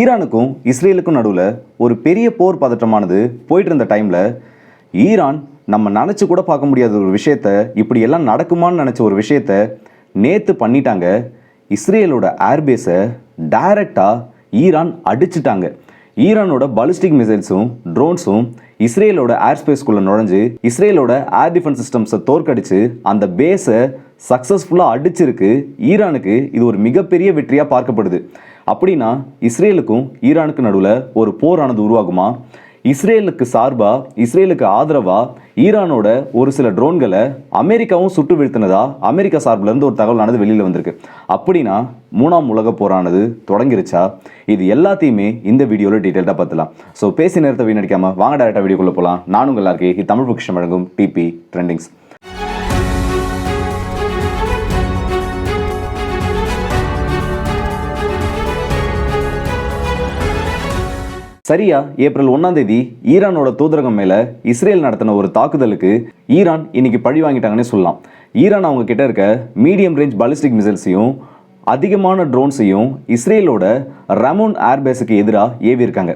ஈரானுக்கும் இஸ்ரேலுக்கும் நடுவில் ஒரு பெரிய போர் பதற்றமானது போயிட்டு இருந்த டைமில் ஈரான் நம்ம நினச்சி கூட பார்க்க முடியாத ஒரு விஷயத்த இப்படி எல்லாம் நடக்குமான்னு நினச்ச ஒரு விஷயத்த நேற்று பண்ணிட்டாங்க. இஸ்ரேலோட ஏர்பேஸை டைரக்டாக ஈரான் அடிச்சிட்டாங்க. ஈரானோட பாலிஸ்டிக் மிசைல்ஸும் ட்ரோன்ஸும் இஸ்ரேலோட ஏர் ஸ்பேஸ்க்குள்ளே நுழைஞ்சு இஸ்ரேலோட ஏர் டிஃபென்ஸ் சிஸ்டம்ஸை தோற்கடிச்சு அந்த பேஸை சக்ஸஸ்ஃபுல்லாக அடிச்சிருக்கு. ஈரானுக்கு இது ஒரு மிகப்பெரிய வெற்றியாக பார்க்கப்படுது. அப்படின்னா இஸ்ரேலுக்கும் ஈரானுக்கு நடுவில் ஒரு போரானது உருவாகுமா? இஸ்ரேலுக்கு சார்பாக இஸ்ரேலுக்கு ஆதரவாக ஈரானோட ஒரு சில ட்ரோன்களை அமெரிக்காவும் சுட்டு வீழ்த்தினதா? அமெரிக்கா சார்பில் இருந்து ஒரு தகவலானது வெளியில் வந்திருக்கு. அப்படின்னா மூணாம் உலக போரானது தொடங்கிருச்சா? இது எல்லாத்தையுமே இந்த வீடியோவில் டீட்டெயில்டாக பார்த்துலாம். ஸோ பேசி நேரத்தை வீணடிக்காமல் வாங்க டேரெக்டாக வீடியோக்குள்ளே போகலாம் நானும் உங்கள் எல்லாருக்கே இது தமிழ் புக்ஷம் வழங்கும் டிபி ட்ரெண்டிங்ஸ் சரியா ஏப்ரல் ஒன்னாம் தேதி ஈரானோட தூதரகம் மேல இஸ்ரேல் நடத்தின ஒரு தாக்குதலுக்கு ஈரான் இன்னைக்கு பழி வாங்கிட்டாங்கன்னே சொல்லலாம். ஈரான் அவங்க கிட்ட இருக்க மீடியம் ரேஞ்ச் பாலிஸ்டிக் மிசைல்ஸையும் அதிகமான ட்ரோன்ஸையும் இஸ்ரேலோட ரமோன் ஏர்பேஸுக்கு எதிராக ஏவி இருக்காங்க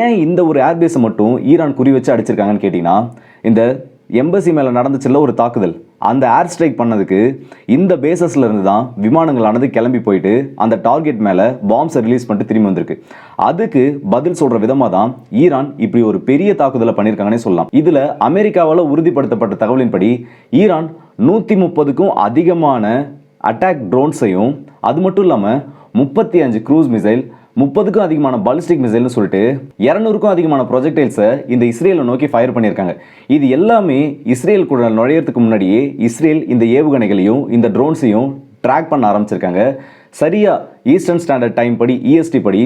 ஏன் இந்த ஒரு ஏர்பேஸை மட்டும் ஈரான் குறி வச்சு அடிச்சிருக்காங்கன்னு கேட்டிங்கன்னா இந்த எம்பசி மேலே நடந்துச்சுல்ல ஒரு தாக்குதல் அந்த ஏர் ஸ்ட்ரைக் பண்ணதுக்கு இந்த பேசஸ்ல இருந்து தான் விமானங்களானது கிளம்பி போயிட்டு அந்த டார்கெட் மேலே பாம்ஸை ரிலீஸ் பண்ணிட்டு திரும்பி வந்திருக்கு. அதுக்கு பதில் சொல்ற விதமாக தான் ஈரான் இப்படி ஒரு பெரிய தாக்குதலை பண்ணியிருக்காங்கன்னே சொல்லலாம். இதில் அமெரிக்காவால் உறுதிப்படுத்தப்பட்ட தகவலின்படி ஈரான் நூற்றி முப்பதுக்கும் அதிகமான அட்டாக் ட்ரோன்ஸையும் அது மட்டும் இல்லாமல் முப்பத்தி அஞ்சு க்ரூஸ் மிசைல் முப்பதுக்கும் அதிகமான பாலிஸ்டிக் மிசைல்னு சொல்லிட்டு இரநூறுக்கும் அதிகமான ப்ரொஜெக்டைல்ஸை இந்த இஸ்ரேலை நோக்கி ஃபயர் பண்ணியிருக்காங்க. இது எல்லாமே இஸ்ரேல் கூட நுழையறதுக்கு முன்னாடியே இஸ்ரேல் இந்த ஏவுகணைகளையும் இந்த ட்ரோன்ஸையும் ட்ராக் பண்ண ஆரம்பிச்சிருக்காங்க. சரியாக ஈஸ்டர்ன் ஸ்டாண்டர்ட் டைம் படி இஎஸ்டி படி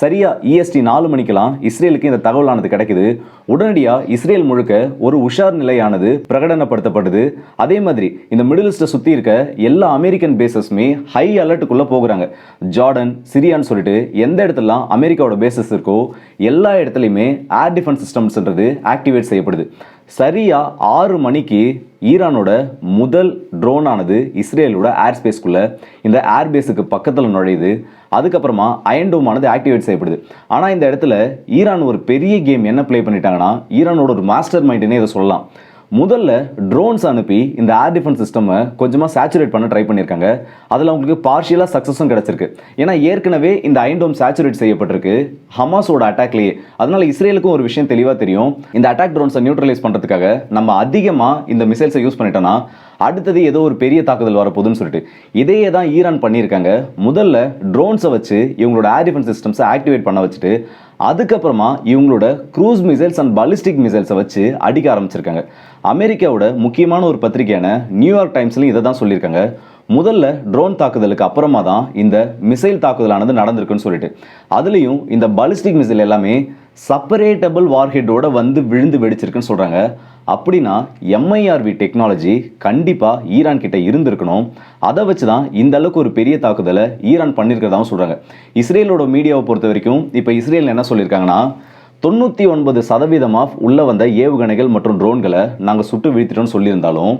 சரியா இஎஸ்டி நாலு மணிக்கெல்லாம் இஸ்ரேலுக்கு இந்த தகவலானது கிடைக்குது. உடனடியாக இஸ்ரேல் முழுக்க ஒரு உஷார் நிலையானது பிரகடனப்படுத்தப்படுது அதே மாதிரி இந்த மிடில் ஈஸ்ட்டை சுற்றி இருக்க எல்லா அமெரிக்கன் பேசஸுமே ஹை அலர்ட்டுக்குள்ளே போகிறாங்க. ஜார்டன் சிரியான்னு சொல்லிட்டு எந்த இடத்துலலாம் அமெரிக்காவோட பேசஸ் இருக்கோ எல்லா இடத்துலையுமே ஏர் டிஃபென்ஸ் சிஸ்டம்ஸ்ன்றது ஆக்டிவேட் செய்யப்படுது. சரியாக ஆறு மணிக்கு ஈரானோட முதல் ட்ரோனானது இஸ்ரேலோட ஏர் ஸ்பேஸ்க்குள்ளே இந்த ஏர் பேஸுக்கு பக்கத்தில் நுழையுது. அதுக்கப்புறமா அயன்டோமானது ஆக்டிவேட் செய்யப்படுது. ஆனால் இந்த இடத்துல ஈரான் ஒரு பெரிய கேம் என்ன ப்ளே பண்ணிட்டாங்கன்னா ஈரானோட ஒரு மாஸ்டர் மைண்டுன்னே இதை சொல்லலாம். முதல்ல ட்ரோன்ஸ் அனுப்பி இந்த ஏர் டிஃபென்ஸ் சிஸ்டமை கொஞ்சமாக சேச்சுரேட் பண்ண ட்ரை பண்ணியிருக்காங்க. அதில் அவங்களுக்கு பார்ஷியலாக சக்ஸஸும் கிடச்சிருக்கு. ஏன்னா ஏற்கனவே இந்த ஐண்டோம் சேச்சுரேட் செய்யப்பட்டிருக்கு ஹமாஸோட அட்டாக்லேயே அதனால் இஸ்ரேலுக்கும் ஒரு விஷயம் தெளிவாக தெரியும். இந்த அட்டாக் ட்ரோன்ஸை நியூட்ரலைஸ் பண்ணுறதுக்காக நம்ம அதிகமாக இந்த மிசைல்ஸை யூஸ் பண்ணிட்டோன்னா அடுத்தது ஏதோ ஒரு பெரிய தாக்குதல் வரப்போகுதுன்னு சொல்லிட்டு. இதையே தான் ஈரான் பண்ணியிருக்காங்க. முதல்ல ட்ரோன்ஸை வச்சு இவங்களோட ஏர் டிஃபென்ஸ் சிஸ்டம்ஸை ஆக்டிவேட் பண்ண வச்சுட்டு அதுக்கப்புறமா இவங்களோட க்ரூஸ் மிசைல்ஸ் அண்ட் பாலிஸ்டிக் மிசைல்ஸை வச்சு அடிக்க ஆரம்பிச்சிருக்காங்க. அமெரிக்காவோட முக்கியமான ஒரு பத்திரிகையான நியூயார்க் டைம்ஸ்லையும் இதை தான் சொல்லியிருக்காங்க. முதல்ல ட்ரோன் தாக்குதலுக்கு அப்புறமா தான் இந்த மிசைல் தாக்குதலானது நடந்திருக்குன்னு சொல்லிட்டு. அதுலேயும் இந்த பாலிஸ்டிக் மிசைல் எல்லாமே செப்பரேட்டபிள் வார்ஹெட்டோட வந்து விழுந்து வெடிச்சிருக்குன்னு சொல்கிறாங்க அப்படின்னா எம்ஐஆர்வி டெக்னாலஜி கண்டிப்பாக ஈரான் கிட்ட இருந்திருக்கணும். அதை வச்சு தான் இந்த அளவுக்கு ஒரு பெரிய தாக்குதலை ஈரான் பண்ணியிருக்கிறதாவும் சொல்கிறாங்க இஸ்ரேலோட மீடியாவை பொறுத்த வரைக்கும் இப்போ இஸ்ரேல் என்ன சொல்லியிருக்காங்கன்னா தொண்ணூற்றி ஒன்பது சதவீதம் ஆஃப் உள்ளே வந்த ஏவுகணைகள் மற்றும் ட்ரோன்களை நாங்கள் சுட்டு வீழ்த்திட்டோம்னு சொல்லியிருந்தாலும்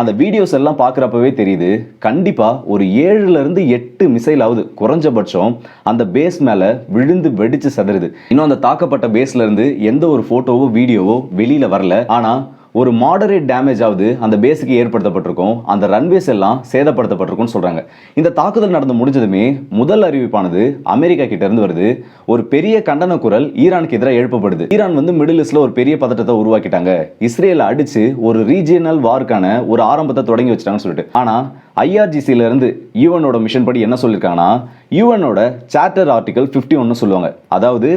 அந்த வீடியோஸ் எல்லாம் பார்க்குறப்பவே தெரியுது. கண்டிப்பாக ஒரு ஏழுலேருந்து எட்டு மிசைலாவது குறைஞ்சபட்சம் அந்த பேஸ் மேலே விழுந்து வெடித்து சதறுது. இன்னும் அந்த தாக்கப்பட்ட பேஸ்லேருந்து எந்த ஒரு ஃபோட்டோவோ வீடியோவோ வெளியில் வரல. ஆனால் ஒரு மாடரேட் டேமேஜ் ஆகுது அந்த பேஸுக்கு ஏற்படுத்தப்பட்டிருக்கும். அந்த ரன்வேஸ் எல்லாம் சேதப்படுத்தப்பட்டிருக்கும்னு சொல்கிறாங்க இந்த தாக்குதல் நடந்து முடிஞ்சதுமே முதல் அறிவிப்பானது அமெரிக்கா கிட்ட இருந்து வருது. ஒரு பெரிய கண்டன குரல் ஈரானுக்கு எதிராக எழுப்பப்படுது. ஈரான் வந்து மிடில் ஈஸ்டில் ஒரு பெரிய பதட்டத்தை உருவாக்கிட்டாங்க. இஸ்ரேலை அடித்து ஒரு ரீஜியனல் வார்க்கான ஒரு ஆரம்பத்தை தொடங்கி வச்சிட்டாங்கன்னு சொல்லிட்டு. ஆனால் ஐஆர்ஜிசியிலேருந்து ஈவனோட யூஎனோட மிஷன் படி என்ன சொல்லியிருக்காங்கன்னா யூஎனோட சார்ட்டர் ஆர்டிகல் ஃபிஃப்டி ஒன்று சொல்லுவாங்க. அதாவது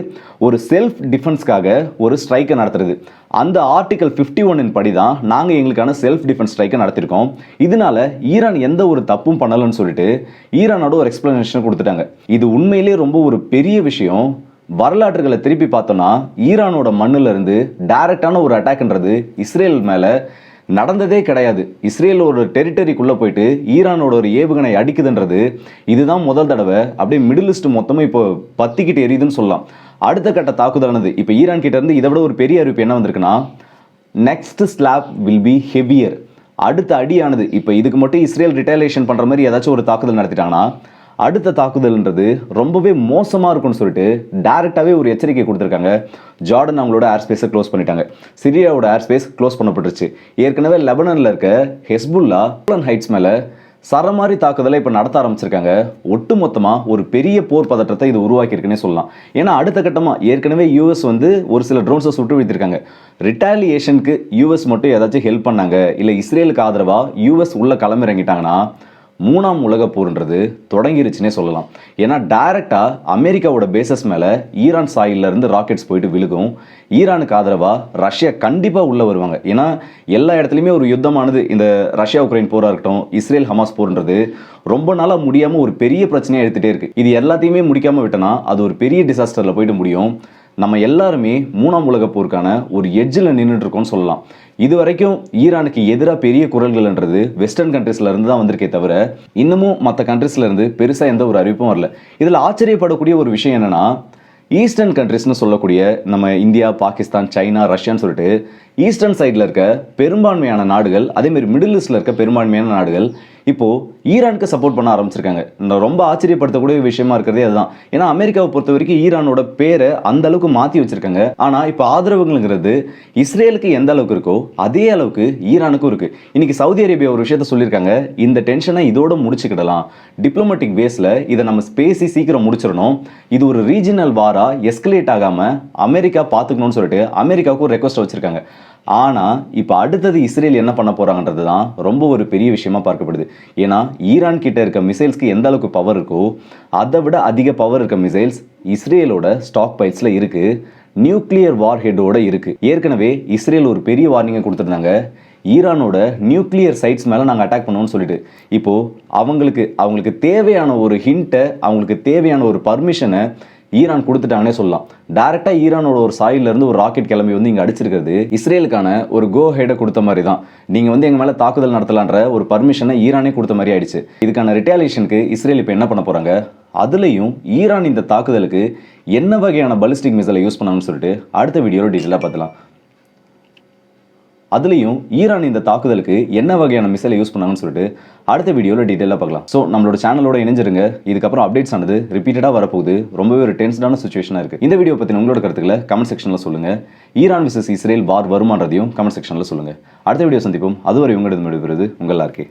ஒரு செல்ஃப் டிஃபென்ஸ்க்காக ஒரு ஸ்ட்ரைக்கை நடத்துறது. அந்த ஆர்டிகல் ஃபிஃப்டி ஒன்னின் படி தான் நாங்கள் எங்களுக்கான செல்ஃப் டிஃபென்ஸ் ஸ்ட்ரைக்கை நடத்திருக்கோம். இதனால ஈரான் எந்த ஒரு தப்பும் பண்ணலன்னு சொல்லிட்டு ஈரானோட ஒரு எக்ஸ்பிளனேஷன் கொடுத்துட்டாங்க. இது உண்மையிலேயே ரொம்ப ஒரு பெரிய விஷயம். வரலாற்றுகளை திருப்பி பார்த்தோம்னா ஈரானோட மண்ணிலிருந்து டைரக்டான ஒரு அட்டாக்ன்றது இஸ்ரேல் மேலே நடந்ததே கிடையாது. இஸ்ரேல் ஒரு டெரிட்டரிக்குள்ளே போயிட்டு ஈரானோட ஒரு ஏவுகணை அடிக்குதுன்றது இதுதான் முதல் தடவை. அப்படியே மிடில் ஈஸ்ட் மொத்தமாக இப்போ பத்திக்கிட்டு எரியுதுன்னு சொல்லலாம். அடுத்த கட்ட தாக்குதலானது. இப்போ ஈரான் கிட்டேருந்து இதை விட ஒரு பெரிய அறிவிப்பு என்ன வந்திருக்குன்னா next slab will be heavier அடுத்த அடியானது. இப்போ இதுக்கு மட்டும் இஸ்ரேல் ரிட்டாலியேஷன் பண்ணுற மாதிரி ஏதாச்சும் ஒரு தாக்குதல் நடத்திட்டாங்கன்னா அடுத்த தாக்குதல்ன்றது ரொம்பவே மோசமாக இருக்கும்னு சொல்லிட்டு டேரெக்டாகவே ஒரு எச்சரிக்கை கொடுத்துருக்காங்க. ஜார்டன் அவங்களோட ஏர் ஸ்பேஸை க்ளோஸ் பண்ணிட்டாங்க. சிரியாவோட ஏர் ஸ்பேஸ் க்ளோஸ் பண்ணப்பட்டுருச்சு. ஏற்கனவே லெபனனில் இருக்க ஹெஸ்புல்லா ஹைட்ஸ் மேலே சரமாரி தாக்குதலை இப்போ நடத்த ஆரம்பிச்சிருக்காங்க. ஒட்டுமொத்தமாக ஒரு பெரிய போர் பதற்றத்தை இது உருவாக்கியிருக்குன்னே சொல்லலாம். ஏன்னா அடுத்த கட்டமாக ஏற்கனவே யூஎஸ் வந்து ஒரு சில ட்ரோன்ஸை சுட்டு வீழ்த்திருக்காங்க. ரிட்டாலியேஷனுக்கு யூஎஸ் மட்டும் ஏதாச்சும் ஹெல்ப் பண்ணாங்க. இல்லை இஸ்ரேலுக்கு ஆதரவாக யூஎஸ் உள்ள களமிறங்கிட்டாங்கன்னா மூணாம் உலக போர்ன்றது தொடங்கிருச்சுன்னே சொல்லலாம். ஏன்னா டைரக்டாக அமெரிக்காவோட பேசஸ் மேலே ஈரான் சாயில்ல இருந்து ராக்கெட்ஸ் போயிட்டு விழுகும். ஈரானுக்கு ஆதரவாக ரஷ்யா கண்டிப்பாக உள்ளே வருவாங்க. ஏன்னா எல்லா இடத்துலையுமே ஒரு யுத்தமானது இந்த ரஷ்யா உக்ரைன் போராக இருக்கட்டும் இஸ்ரேல் ஹமாஸ் போர்ன்றது ரொம்ப நாளாக முடியாமல் ஒரு பெரிய பிரச்சனையாக எடுத்துகிட்டே இருக்குது இது எல்லாத்தையுமே முடிக்காமல் விட்டனா அது ஒரு பெரிய டிசாஸ்டரில் போயிட்டு முடியும். நம்ம எல்லாருமே மூணாம் உலக போருக்கான ஒரு எட்ஜில் நின்றுட்டு இருக்கோம்னு சொல்லலாம். இது வரைக்கும் ஈரானுக்கு எதிராக பெரிய குரல்கள்ன்றது வெஸ்டர்ன் கண்ட்ரீஸ்ல இருந்து தான் வந்திருக்கே தவிர இன்னமும் மற்ற கண்ட்ரீஸ்ல இருந்து பெருசாக எந்த ஒரு அறிவிப்பும் வரல. இதில் ஆச்சரியப்படக்கூடிய ஒரு விஷயம் என்னன்னா ஈஸ்டர்ன் கண்ட்ரிஸ்னு சொல்லக்கூடிய நம்ம இந்தியா பாகிஸ்தான் சைனா ரஷ்யான்னு சொல்லிட்டு ஈஸ்டர்ன் சைடில் இருக்க பெரும்பான்மையான நாடுகள் அதேமாரி மிடில் ஈஸ்டில் இருக்க பெரும்பான்மையான நாடுகள் இப்போது ஈரானுக்கு சப்போர்ட் பண்ண ஆரம்பிச்சிருக்காங்க. இந்த ரொம்ப ஆச்சரியப்படுத்தக்கூடிய விஷயமா இருக்கிறதே அதுதான். ஏன்னா அமெரிக்காவை பொறுத்த வரைக்கும் ஈரானோட பேரை அந்த அளவுக்கு மாற்றி வச்சிருக்காங்க. ஆனால் இப்போ ஆதரவுங்கிறது இஸ்ரேலுக்கு எந்த அளவுக்கு இருக்கோ அதே அளவுக்கு ஈரானுக்கும் இருக்குது இன்னைக்கு சவுதி அரேபியா ஒரு விஷயத்த சொல்லியிருக்காங்க. இந்த டென்ஷனை இதோட முடிச்சுக்கிடலாம். டிப்ளமேட்டிக் வேஸில் இதை நம்ம பேசி சீக்கிரம் முடிச்சிடணும். இது ஒரு ரீஜனல் வாரா எஸ்கலேட் ஆகாமல் அமெரிக்கா பார்த்துக்கணும்னு சொல்லிட்டு அமெரிக்காவுக்கு ஒரு ரெக்வஸ்ட் வச்சுருக்காங்க. ஆனால் இப்போ அடுத்தது இஸ்ரேல் என்ன பண்ண போகிறாங்கன்றது தான் ரொம்ப ஒரு பெரிய விஷயமா பார்க்கப்படுது. ஏன்னா ஈரான் கிட்ட இருக்க மிசைல்ஸ்க்கு எந்த அளவுக்கு பவர் இருக்கோ அதை விட அதிக பவர் இருக்க மிசைல்ஸ் இஸ்ரேலோட ஸ்டாக் பைட்ஸில் இருக்குது நியூக்ளியர் வார் ஹெட்டோட இருக்குது ஏற்கனவே இஸ்ரேல் ஒரு பெரிய வார்னிங்கை கொடுத்துருந்தாங்க. ஈரானோட நியூக்ளியர் சைட்ஸ் மேலே நாங்கள் அட்டாக் பண்ணுவோம்னு சொல்லிட்டு. இப்போது அவங்களுக்கு அவங்களுக்கு தேவையான ஒரு ஹிண்ட்டை அவங்களுக்கு தேவையான ஒரு பர்மிஷனை ஈரான் கொடுத்துட்டாங்கன்னே சொல்லலாம். டேரெக்டாக ஈரானோட ஒரு சாயில இருந்து ஒரு ராக்கெட் கிளம்பி வந்து இங்கே அடிச்சிருக்கிறது இஸ்ரேலுக்கான ஒரு கோ ஹெடை கொடுத்த மாதிரி தான் நீங்கள் வந்து எங்கள் மேலே தாக்குதல் நடத்தலான்ற ஒரு பர்மிஷனை ஈரானே கொடுத்த மாதிரி ஆயிடுச்சு. இதுக்கான ரிட்டாலியேஷனுக்கு இஸ்ரேல் இப்போ என்ன பண்ண போகிறாங்க அதுலேயும் ஈரான் இந்த தாக்குதலுக்கு என்ன வகையான பலிஸ்டிக் மிசைலை யூஸ் பண்ணாங்கன்னு சொல்லிட்டு அடுத்த வீடியோவில் டீட்டெயிலாக பார்த்துலாம் அதுலேயும் ஈரான் இந்த தாக்குதலுக்கு என்ன வகையான மிசைலை யூஸ் பண்ணாங்கன்னு சொல்லிட்டு அடுத்த வீடியோவில் டீட்டெயிலாக பார்க்கலாம். ஸோ நம்மளோட சேனலோட இணைஞ்சிருங்க. இதுக்கப்புறம் அப்டேட்ஸ் ஆனது ரிப்பீட்டடாக வரப்போகுது. ரொம்பவே ஒரு டென்ஸ்டான சுச்சுவேஷனாக இருக்குது இந்த வீடியோ பற்றி உங்களோட கருத்துக்களை கமெண்ட் செக்ஷனில் சொல்லுங்கள் ஈரான் விசஸ் இஸ்ரேல் வார் வருமானதையும் கமெண்ட் செக்ஷனில் சொல்லுங்கள் அடுத்த வீடியோ சந்திப்போம். அதுவரை உங்களிடம் விடுகிறது உங்கள் எல்லாருக்கே